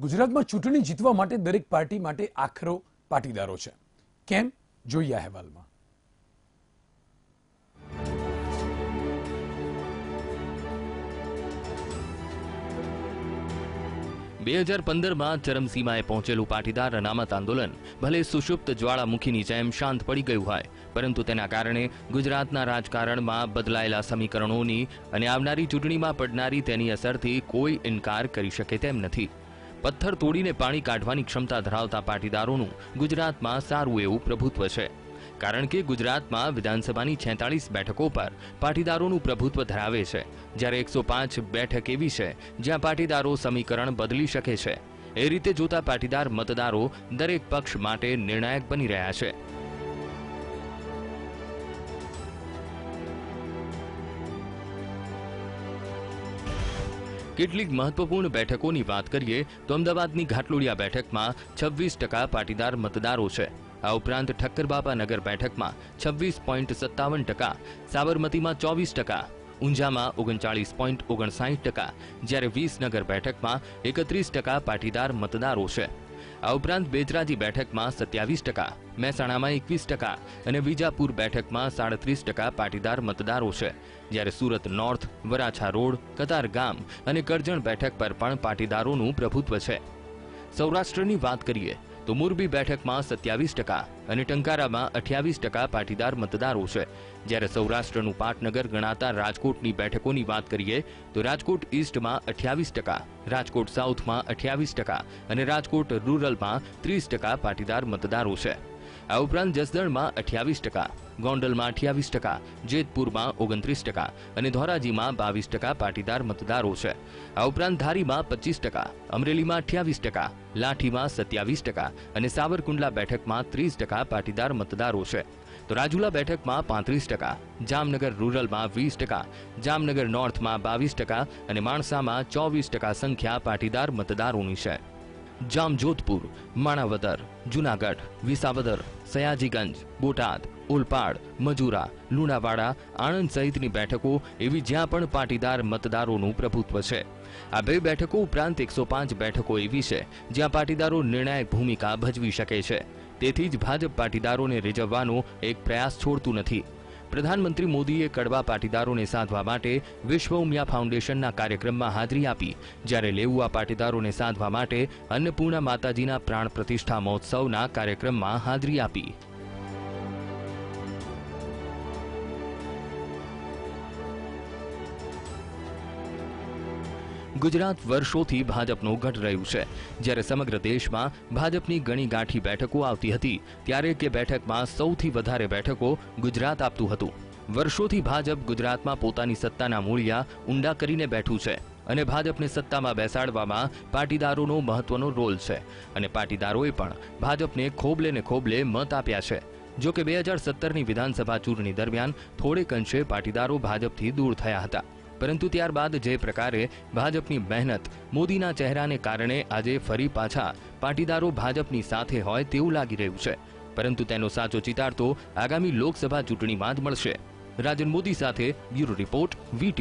ગુજરાતમાં ચૂંટણી જીતવા માટે દરેક પાર્ટી માટે આખરો પાટીદારો છે. કેમ? જોઈએ અહેવાલમાં. બે હજાર પંદરમાં ચરમસીમાએ પહોંચેલું પાટીદાર અનામત આંદોલન ભલે સુષુપ્ત જ્વાળામુખીની જેમ શાંત પડી ગયું હોય, પરંતુ તેના કારણે ગુજરાતના રાજકારણમાં બદલાયેલા સમીકરણોની અને આવનારી ચૂંટણીમાં પડનારી તેની અસરથી કોઈ ઇનકાર કરી શકે તેમ નથી. પથ્થર તોડીને પાણી કાઢવાની ક્ષમતા ધરાવતા પાટીદારોનું ગુજરાતમાં સારું એવું પ્રભુત્વ છે. કારણ કે ગુજરાતમાં વિધાનસભાની છેતાળીસ બેઠકો પર પાટીદારોનું પ્રભુત્વ ધરાવે છે. જ્યારે એકસો પાંચ બેઠક એવી છે, જ્યાં પાટીદારો સમીકરણ બદલી શકે છે. એ રીતે જોતા પાટીદાર મતદારો દરેક પક્ષ માટે નિર્ણાયક બની રહ્યા છે. કેટલીક મહત્વપૂર્ણ બેઠકોની વાત કરીએ તો અમદાવાદની ઘાટલોડિયા બેઠકમાં છવ્વીસ ટકા પાટીદાર મતદારો છે. આ ઉપરાંત ઠક્કરબાપા નગર બેઠકમાં છવ્વીસ પોઈન્ટ સત્તાવન ટકા, સાબરમતીમાં ચોવીસ ટકા, ઊંઝામાં ઓગણચાળીસ પોઈન્ટ ઓગણસાઠ ટકા, જ્યારે વિસનગર બેઠકમાં એકત્રીસ ટકા પાટીદાર મતદારો છે. આ ઉપરાંત બેચરાજી બેઠકમાં સત્યાવીસ ટકા, મહેસાણામાં એકવીસ ટકા અને વિજાપુર બેઠકમાં સાડત્રીસ ટકા પાટીદાર મતદારો છે. જ્યારે Surat north, Varachha road, Katargam અને કરજણ બેઠક પર પણ પાટીદારોનું પ્રભુત્વ છે. સૌરાષ્ટ્રની વાત કરીએ તો મોરબી બેઠકમાં સત્યાવીસ ટકા અને ટંકારામાં અઠ્યાવીસ ટકા પાટીદાર મતદારો છે. જ્યારે સૌરાષ્ટ્રનું પાટનગર ગણાતા રાજકોટની બેઠકોની વાત કરીએ, તો રાજકોટ ઈસ્ટમાં અઠ્યાવીસ ટકા, રાજકોટ સાઉથમાં અઠ્યાવીસ ટકા અને રાજકોટ રૂરલમાં ત્રીસ ટકા પાટીદાર મતદારો છે. આ ઉપરાંત જસદણમાં અઠ્યાવીસ ટકા, ગોંડલમાં અઠ્યાવીસ ટકા, જેતપુરમાં ઓગણત્રીસ ટકા અને ધોરાજીમાં બાવીસ ટકા પાટીદાર મતદારો છે. આ ઉપરાંત ધારીમાં પચીસ ટકા, અમરેલીમાં અઠ્યાવીસ ટકા, લાઠીમાં સત્યાવીસ ટકા અને સાવરકુંડલા બેઠકમાં ત્રીસ ટકા પાટીદાર મતદારો છે. તો રાજુલા બેઠકમાં પાંત્રીસ ટકા, જામનગર રૂરલમાં વીસ ટકા, જામનગર નોર્થમાં બાવીસ ટકા અને માણસામાં ચોવીસ ટકા સંખ્યા પાટીદાર મતદારોની છે. જામજોધપુર, માણાવદર, જુનાગઢ, વિસાવદર, સયાજીગંજ, બોટાદ ઓલપાડ મજુરા, લુણાવાડા, આણંદ સહિતની બેઠકો એવી જ્યાં પણ પાટીદાર મતદારોનું પ્રભુત્વ છે. આ બે બેઠકો ઉપરાંત એકસો પાંચ બેઠકો એવી છે જ્યાં પાટીદારો નિર્ણાયક ભૂમિકા ભજવી શકે છે. તેથી જ ભાજપ પાટીદારોને રીઝવવાનો એક પ્રયાસ છોડતું નથી. પ્રધાનમંત્રી મોદીએ કડવા પાટીદારોને સાધવા માટે વિશ્વ ઉમિયા ફાઉન્ડેશનના કાર્યક્રમમાં હાજરી આપી. જ્યારે લેઉઆ પાટીદારોને સાધવા માટે અન્નપૂર્ણા માતાજીના પ્રાણ પ્રતિષ્ઠા મહોત્સવના કાર્યક્રમમાં હાજરી આપી. ગુજરાત વર્ષોથી ભાજપનું ગઢ રહ્યું છે. જ્યારે સમગ્ર દેશમાં ભાજપની ગણી ગાંઠી બેઠકો આવતી હતી, ત્યારે કે બેઠકમાં સૌથી વધારે બેઠકો ગુજરાત આપતું હતું. વર્ષોથી ભાજપ ગુજરાતમાં પોતાની સત્તાના મૂળિયા ઊંડા કરીને બેઠું છે અને ભાજપને સત્તામાં બેસાડવામાં પાટીદારોનો મહત્વનો રોલ છે અને પાટીદારોએ પણ ભાજપને ખોબલે ને ખોબલે મત આપ્યા છે. જો કે બે હજાર સત્તરની વિધાનસભા ચૂંટણી દરમિયાન થોડેક અંશે પાટીદારો ભાજપથી દૂર થયા હતા. પરંતુ ત્યારબાદ જે પ્રકારે ભાજપની મહેનત મોદીના ચહેરાને કારણે આજે ફરી પાછા પાટીદારો ભાજપની સાથે હોય તેવું લાગી રહ્યું છે. પરંતુ તેનો સાચો ચિતાર તો આગામી લોકસભા ચૂંટણીમાં જ મળશે. રાજન મોદી સાથે બ્યુરો રિપોર્ટ વીટી